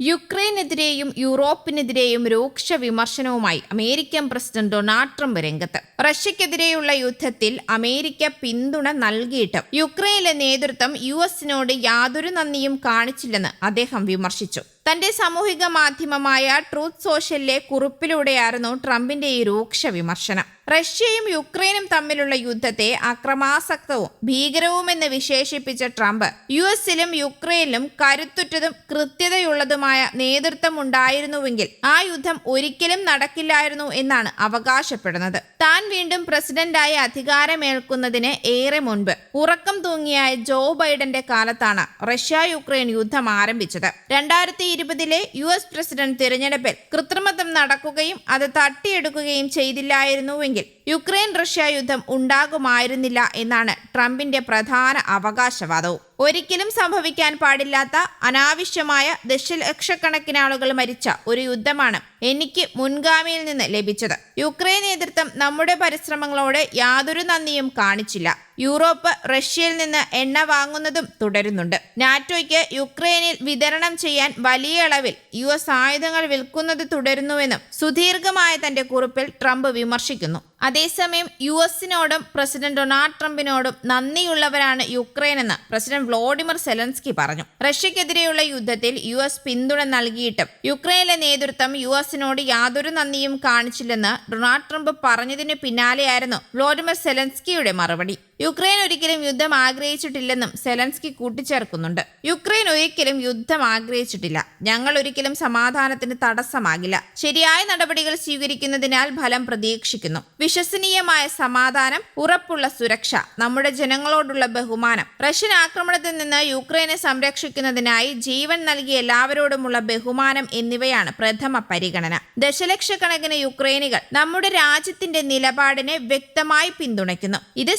യുക്രൈനെതിരെയും യൂറോപ്പിനെതിരെയും രൂക്ഷ വിമർശനവുമായി American president Donald Trump രംഗത്ത്. റഷ്യക്കെതിരെയുള്ള യുദ്ധത്തിൽ അമേരിക്ക പിന്തുണ നൽകിയിട്ടും യുക്രൈനിലെ നേതൃത്വം യു എസിനോട് യാതൊരു നന്ദിയും കാണിച്ചില്ലെന്ന് അദ്ദേഹം വിമർശിച്ചു. തന്റെ സാമൂഹിക മാധ്യമമായ ട്രൂത്ത് സോഷ്യലിലെ കുറിപ്പിലൂടെയായിരുന്നു ട്രംപിന്റെ ഈ രൂക്ഷ വിമർശനം. റഷ്യയും യുക്രൈനും തമ്മിലുള്ള യുദ്ധത്തെ അക്രമാസക്തവും ഭീകരവുമെന്ന് വിശേഷിപ്പിച്ച ട്രംപ് യു എസിലും യുക്രൈനിലും കരുത്തുറ്റതും കൃത്യതയുള്ളതുമായ നേതൃത്വം ഉണ്ടായിരുന്നുവെങ്കിൽ ആ യുദ്ധം ഒരിക്കലും നടക്കില്ലായിരുന്നു എന്നാണ് അവകാശപ്പെടുന്നത്. താൻ വീണ്ടും പ്രസിഡന്റായി അധികാരമേൽക്കുന്നതിന് ഏറെ മുൻപ് ഉറക്കം തൂങ്ങിയായ ജോ ബൈഡന്റെ കാലത്താണ് റഷ്യ യുക്രൈൻ യുദ്ധം ആരംഭിച്ചത്. രണ്ടായിരത്തി ഇരുപതിലെ യു എസ് പ്രസിഡന്റ് തിരഞ്ഞെടുപ്പിൽ കൃത്രിമത്വം നടക്കുകയും അത് തട്ടിയെടുക്കുകയും ചെയ്തില്ലായിരുന്നുവെങ്കിൽ യുക്രൈൻ റഷ്യ യുദ്ധം ഉണ്ടാകുമായിരുന്നില്ല എന്നാണ് ട്രംപിന്റെ പ്രധാന അവകാശവാദവും. ഒരിക്കലും സംഭവിക്കാൻ പാടില്ലാത്ത അനാവശ്യമായ ദശലക്ഷക്കണക്കിന് ആളുകൾ മരിച്ച ഒരു യുദ്ധമാണ് എനിക്ക് മുൻഗാമിയിൽ നിന്ന് ലഭിച്ചത്. യുക്രൈൻ നേതൃത്വം നമ്മുടെ പരിശ്രമങ്ങളോട് യാതൊരു നന്ദിയും കാണിച്ചില്ല. യൂറോപ്പ് റഷ്യയിൽ നിന്ന് എണ്ണ വാങ്ങുന്നതും തുടരുന്നുണ്ട്. നാറ്റോയ്ക്ക് യുക്രൈനിൽ വിതരണം ചെയ്യാൻ വലിയ അളവിൽ യു എസ് ആയുധങ്ങൾ വിൽക്കുന്നത് തുടരുന്നുവെന്നും സുദീർഘമായ തന്റെ കുറിപ്പിൽ ട്രംപ് വിമർശിക്കുന്നു. അതേസമയം യു എസിനോടും പ്രസിഡന്റ് ഡൊണാൾഡ് ട്രംപിനോടും നന്ദിയുള്ളവരാണ് യുക്രൈൻ എന്ന് പ്രസിഡന്റ് വ്ളോഡിമിർ സെലൻസ്കി പറഞ്ഞു. റഷ്യക്കെതിരെയുള്ള യുദ്ധത്തിൽ യു എസ് പിന്തുണ നൽകിയിട്ടും യുക്രൈനിലെ നേതൃത്വം യു എസിനോട് യാതൊരു നന്ദിയും കാണിച്ചില്ലെന്ന് ഡൊണാൾഡ് ട്രംപ് പറഞ്ഞതിന് പിന്നാലെയായിരുന്നു വ്ളോഡിമിർ സെലൻസ്കിയുടെ മറുപടി. യുക്രൈൻ ഒരിക്കലും യുദ്ധം ആഗ്രഹിച്ചിട്ടില്ലെന്നും സെലൻസ്കി കൂട്ടിച്ചേർക്കുന്നുണ്ട്. യുക്രൈൻ ഒരിക്കലും യുദ്ധം ആഗ്രഹിച്ചിട്ടില്ല. ഞങ്ങൾ ഒരിക്കലും സമാധാനത്തിന് തടസ്സമാകില്ല. ശരിയായ നടപടികൾ സ്വീകരിക്കുന്നതിനാൽ ഫലം പ്രതീക്ഷിക്കുന്നു. വിശ്വസനീയമായ സമാധാനം ഉറപ്പുള്ള സുരക്ഷ നമ്മുടെ ജനങ്ങളോടുള്ള ബഹുമാനം റഷ്യൻ ആക്രമണത്തിൽ നിന്ന് യുക്രൈനെ സംരക്ഷിക്കുന്നതിനായി ജീവൻ നൽകിയ എല്ലാവരോടുമുള്ള ബഹുമാനം എന്നിവയാണ് പ്രഥമ പരിഗണന. ദശലക്ഷക്കണക്കിന് യുക്രൈനികൾ നമ്മുടെ രാജ്യത്തിന്റെ നിലപാടിനെ വ്യക്തമായി പിന്തുണയ്ക്കുന്നു. ഇത്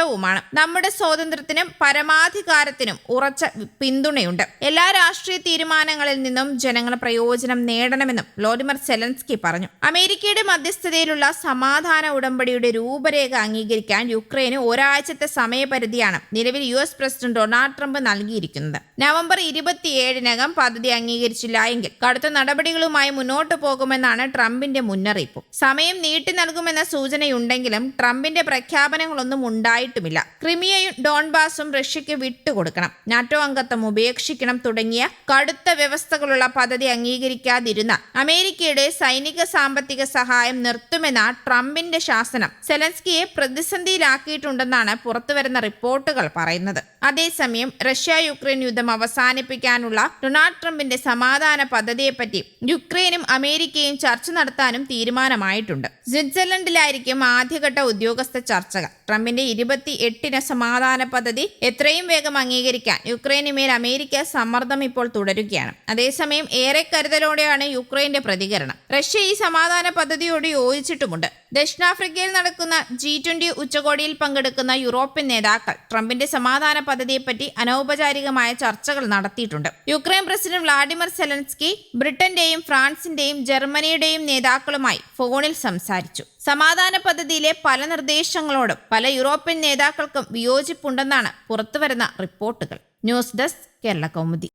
സ്പഷ്ടവുമാണ് നമ്മുടെ സ്വാതന്ത്ര്യത്തിനും പരമാധികാരത്തിനും ഉറച്ച പിന്തുണയുണ്ട്. എല്ലാ രാഷ്ട്രീയ തീരുമാനങ്ങളിൽ നിന്നും ജനങ്ങൾ പ്രയോജനം നേടണമെന്നും വ്ലോഡിമർ സെലൻസ്കി പറഞ്ഞു. അമേരിക്കയുടെ മധ്യസ്ഥതയിലുള്ള സമാധാന ഉടമ്പടിയുടെ രൂപരേഖ അംഗീകരിക്കാൻ യുക്രൈന് ഒരാഴ്ചത്തെ സമയപരിധിയാണ് നിലവിൽ U S president Donald Trump നൽകിയിരിക്കുന്നത്. നവംബർ ഇരുപത്തിയേഴിനകം പദ്ധതി അംഗീകരിച്ചില്ല എങ്കിൽ കടുത്ത നടപടികളുമായി മുന്നോട്ടു പോകുമെന്നാണ് ട്രംപിന്റെ മുന്നറിയിപ്പ്. സമയം നീട്ടി നൽകുമെന്ന സൂചനയുണ്ടെങ്കിലും ട്രംപിന്റെ പ്രഖ്യാപനങ്ങളൊന്നും ഉണ്ടായിട്ടുമില്ല ക്രിമിയയും ഡോൺബാസും റഷ്യയ്ക്ക് വിട്ടുകൊടുക്കണം. നാറ്റോ അംഗത്വം ഉപേക്ഷിക്കണം തുടങ്ങിയ കടുത്ത വ്യവസ്ഥകളുള്ള പദ്ധതി അംഗീകരിക്കാതിരുന്ന അമേരിക്കയുടെ സൈനിക സാമ്പത്തിക സഹായം നിർത്തുമെന്ന ട്രംപിന്റെ ശാസനം സെലൻസ്കിയെ പ്രതിസന്ധിയിലാക്കിയിട്ടുണ്ടെന്നാണ് പുറത്തുവരുന്ന റിപ്പോർട്ടുകൾ പറയുന്നത്. അതേസമയം റഷ്യ യുക്രൈൻ യുദ്ധം അവസാനിപ്പിക്കാനുള്ള ഡൊണാൾഡ് ട്രംപിന്റെ സമാധാന പദ്ധതിയെപ്പറ്റി യുക്രൈനും അമേരിക്കയും ചർച്ച നടത്താനും തീരുമാനമായിട്ടുണ്ട്. സ്വിറ്റ്സർലൻഡിലായിരിക്കും ആദ്യഘട്ട ഉദ്യോഗസ്ഥ ചർച്ചകൾ. ട്രംപിന്റെ ഇരുപത്തി എട്ടിന് സമാധാന പദ്ധതി എത്രയും വേഗം അംഗീകരിക്കാൻ യുക്രൈന് മേൽ അമേരിക്ക സമ്മർദ്ദം ഇപ്പോൾ തുടരുകയാണ്. അതേസമയം ഏറെ കരുതലോടെയാണ് യുക്രൈന്റെ പ്രതികരണം. റഷ്യ ഈ സമാധാന പദ്ധതിയോട് യോജിച്ചിട്ടുമുണ്ട്. ദക്ഷിണാഫ്രിക്കയിൽ നടക്കുന്ന ജി ട്വന്റി ഉച്ചകോടിയിൽ പങ്കെടുക്കുന്ന യൂറോപ്യൻ നേതാക്കൾ ട്രംപിന്റെ സമാധാന പദ്ധതിയെപ്പറ്റി അനൗപചാരികമായ ചർച്ചകൾ നടത്തിയിട്ടുണ്ട്. യുക്രൈൻ പ്രസിഡന്റ് വ്ളാഡിമിർ സെലൻസ്കി ബ്രിട്ടന്റെയും ഫ്രാൻസിന്റെയും ജർമ്മനിയുടെയും നേതാക്കളുമായി ഫോണിൽ സംസാരിച്ചു. സമാധാന പദ്ധതിയിലെ പല നിർദ്ദേശങ്ങളോടും പല യൂറോപ്യൻ നേതാക്കൾക്കും വിയോജിപ്പുണ്ടെന്നാണ് പുറത്തുവരുന്ന റിപ്പോർട്ടുകൾ. News desk Kerala Kaumudi.